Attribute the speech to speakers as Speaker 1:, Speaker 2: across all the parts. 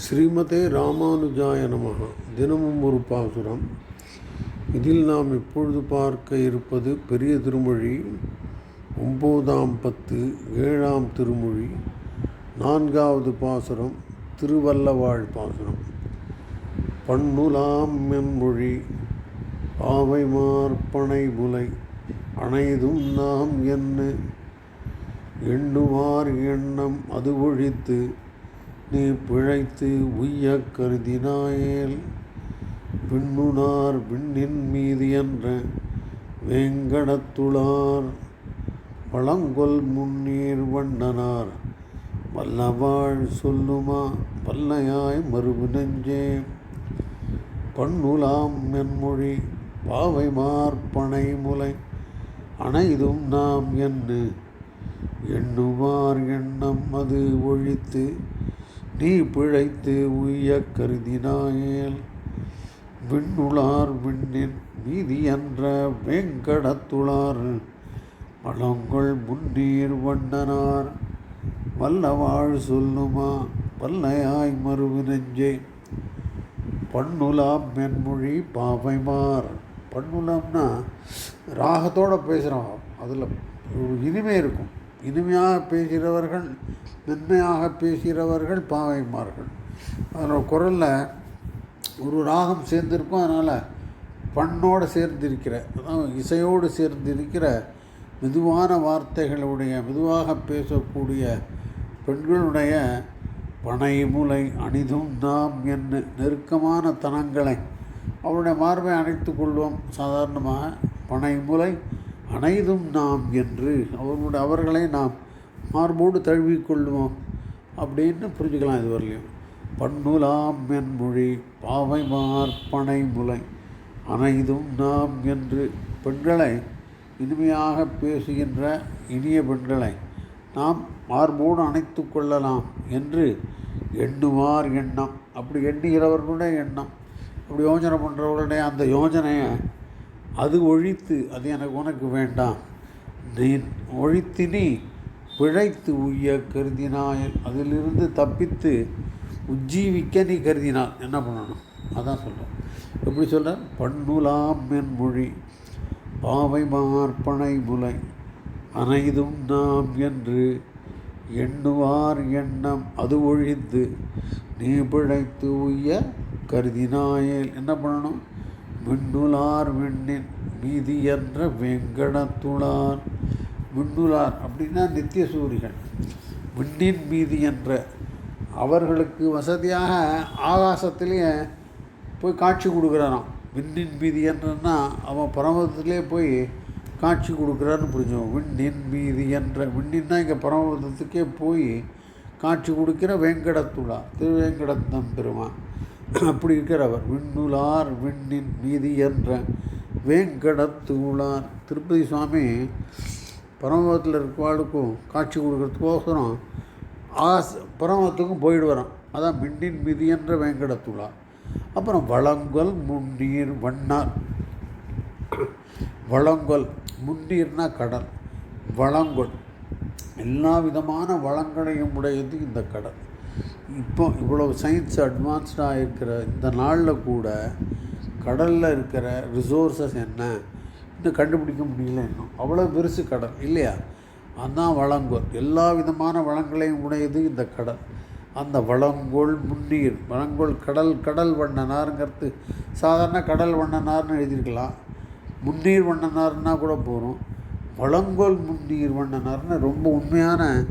Speaker 1: ஸ்ரீமதே ராமானுஜாய நமக தினமும் ஒரு பாசுரம். இதில் நாம் இப்பொழுது பார்க்க இருப்பது பெரிய திருமொழி ஒம்போதாம் பத்து ஏழாம் திருமொழி நான்காவது பாசுரம் திருவல்லவாழ் பாசுரம். பண்ணுலாம் மென்மொழி பாவை மார்பனை முலை அணைதும் நாம் என்ன? எண்ணுவார் எண்ணம் அது ஒழித்து நீ பிழைத்து உய்ய கருதினாயேல் பின்னுனார் விண்ணின் மீது என்ற வேங்கடத்துளார் பழங்கொல் முன்னீர் வண்ணனார் வல்லவாழ் சொல்லுமா வல்லையாய் மறுபு நெஞ்சே. பண்ணுலாம் மென்மொழி பாவை மார்பனை முலை அனைதும் நாம் என்று எண்ணுவார் எண்ணம் அது ஒழித்து நீ பிழைத்து உய்ய கருதினாயேல். விண்ணுளார் விண்ணின் மீதி என்ற வேங்கடத்துளார். பழங்கொள் முன்னீர் வண்ணனார். வல்லவாழ் சொல்லுமா? வல்லையாய் மறுவு நெஞ்சே. பண்ணுலாம் மென்மொழி பாவைமார். பண்ணுலாம்னா ராகத்தோடு பேசுகிறோம் அதில் இனிமே இருக்கும். இனிமையாக பேசுகிறவர்கள் மென்மையாக பேசுகிறவர்கள் பாவைமார்கள். அதனோட குரலில் ஒரு ராகம் சேர்ந்திருக்கும் அதனால் பண்ணோடு சேர்ந்திருக்கிற இசையோடு சேர்ந்திருக்கிற மெதுவான வார்த்தைகளுடைய மெதுவாக பேசக்கூடிய பெண்களுடைய பனைமுலை அணிதும் நாம் என்ன நெருக்கமான தனங்களை. அவருடைய மார்பை அணைத்து கொள்வோம். சாதாரணமாக பனைமுலை அனைதும் நாம் என்று அவர்களுடைய அவர்களை நாம் மார்போடு தழுவிக்கொள்வோம் அப்படின்னு புரிஞ்சுக்கலாம் இது வரலையும் பண்ணுலாம் மொழி பாவை மார்பனை முலை அனைதும் நாம் என்று பெண்களை இனிமையாக பேசுகின்ற இனிய பெண்களை நாம் மார்போடு அணைத்து கொள்ளலாம் என்று எண்ணுவார் எண்ணம். அப்படி எண்ணுகிறவர்களுடைய எண்ணம். அப்படி யோஜனை பண்ணுறவர்களுடைய அந்த யோஜனையை அது ஒழித்து அது எனக்கு உனக்கு வேண்டாம். நீ ஒழித்து நீ பிழைத்து உய்ய கருதினாய். அதிலிருந்து தப்பித்து உஜ்ஜீவிக்க நீ கருதினால் என்ன பண்ணணும்? அதான் சொல்கிறேன் எப்படி சொல்ல பண்ணுலாம் மொழி பாவை மார்பனை முலை. அனைதும் நாம் என்று எண்ணுவார் எண்ணம். அது ஒழித்து நீ பிழைத்து உய்ய கருதினாயேல் என்ன பண்ணணும்? விண்ணுலார் விண்ணின் மீதி என்ற வெங்கடத்துளார் விண்ணுலார் அப்படின்னா நித்திய சூரிகள் விண்ணின் மீதி என்ற அவர்களுக்கு வசதியாக ஆகாசத்திலேயே போய் காட்சி கொடுக்குறானாம். விண்ணின் மீதி என்றன்னா அவன் பரமதத்திலே போய் காட்சி கொடுக்குறான்னு புரிஞ்சோம் விண்ணின் மீதி என்ற விண்ணின்னா இங்கே பரமபதத்துக்கே போய் காட்சி கொடுக்கிற வேங்கடத்துளா திருவேங்கடத்தம் பெருமான் அப்படி இருக்கிறவர். விண்ணுலார் விண்ணின் மீதி என்ற வேங்கடத்துளார் திருப்பதி சுவாமி பரமபதத்தில் இருக்கவாளுக்கும் காட்சி கொடுக்கறதுக்கோசரம் ஆஸ் பரமத்துக்கும் போயிடுவாராம். அதான் விண்ணின் மீதி என்ற வேங்கடத்துளார் அப்புறம் வளங்கொல் முன்னீர் வண்ணார். வளங்கொல் முன்னீர்னா கடல். வளங்கொல். எல்லா விதமான வளங்களையும் உடையது இந்த கடல். இப்போ இவ்வளோ சயின்ஸ் அட்வான்ஸ்டாக இருக்கிற இந்த நாளில் கூட கடலில் இருக்கிற ரிசோர்ஸஸ் என்ன? இன்னும் கண்டுபிடிக்க முடியல இன்னும். அவ்வளோ பெருசு கடல் இல்லையா? அதுதான் வளங்கோல். எல்லா விதமான வளங்களையும் உடையது இந்த கடல். அந்த வளங்கோல் முன்னீர். வளங்கோல் கடல் கடல் வண்ணனாருங்கிறது. சாதாரண கடல் வண்ணனார்னு எழுதியிருக்கலாம். முன்னீர் வண்ணனார்னா கூட போகிறோம் வளங்கோல் முன்னீர் வண்ணனார்னு ரொம்ப உண்மையான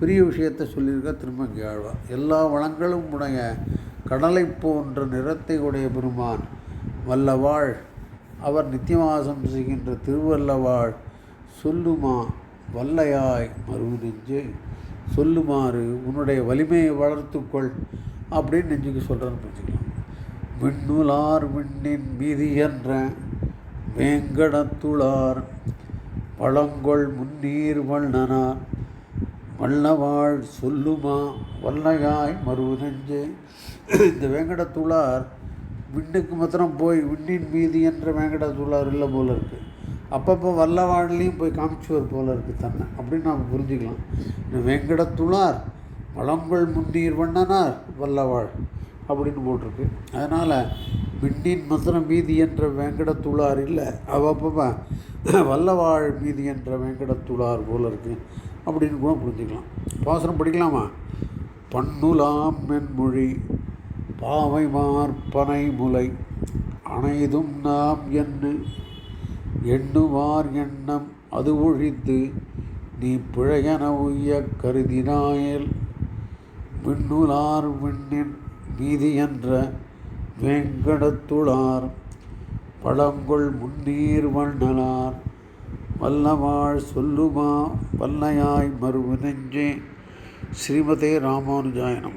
Speaker 1: பெரிய விஷயத்தை சொல்லியிருக்க திருமங்கி ஆழ்வார். எல்லா வளங்களும் உடைய கடலை போன்ற நிறத்தை உடைய பெருமான் வல்லவாழ் அவர் நித்தியவாசம் செய்கின்ற திருவல்லவாள் சொல்லுமா வல்லையாய் மருவு நெஞ்சு சொல்லுமாறு உன்னுடைய வலிமையை வளர்த்துக்கொள் அப்படின்னு நெஞ்சுக்கு சொல்கிறேன்னு புரிஞ்சுக்கலாம். விண்ணுலார் விண்ணின் மீதி என்ற வேங்கடத்துளார் பழங்கொள் முன்னீர் வண்ணனார் வல்லவாழ் சொல்லுமா? வல்லையாய் மருவு இந்த வேங்கடத்துளார் விண்ணுக்கு மாத்திரம் போய் விண்ணின் மீதி என்ற வேங்கடத்துளார் இல்லை போல இருக்குது அப்பப்போ வல்லவாழ்லையும் போய் காமிச்சுவர் போல இருக்குது தன்னை. அப்படின்னு நாம் புரிஞ்சுக்கலாம். இந்த வேங்கடத்துளார் வளங்கள் முன்னீர் வண்ணனார் வல்லவாழ் அப்படின்னு போட்டிருக்கு. அதனால் விண்ணின் மந்திரம் மீதி என்ற வேங்கடத்துளார் இல்லை. அவப்போ வல்லவாழ் மீதி என்ற வேங்கடத்துளார் போல இருக்குது அப்படின்னு கூட புரிஞ்சுக்கலாம். பாசனம் படிக்கலாமா? பண்ணுலாம் மென்மொழி பாவை மார்பனை முலை அனைதும் நாம் என்ன எண்ணுவார் எண்ணம் அது ஒழித்து நீ பிழையன உய்ய கருதினாயல் விண்ணுலார் விண்ணின் மீதி என்ற வேங்கடத்துளார் பழங்கொள் முன்னீர் வண்ணலார் வல்லவாழ் சொல்லுமா வல்லையாய் மறுவு நெஞ்சே. ஸ்ரீமதே ராமானுஜாயனம்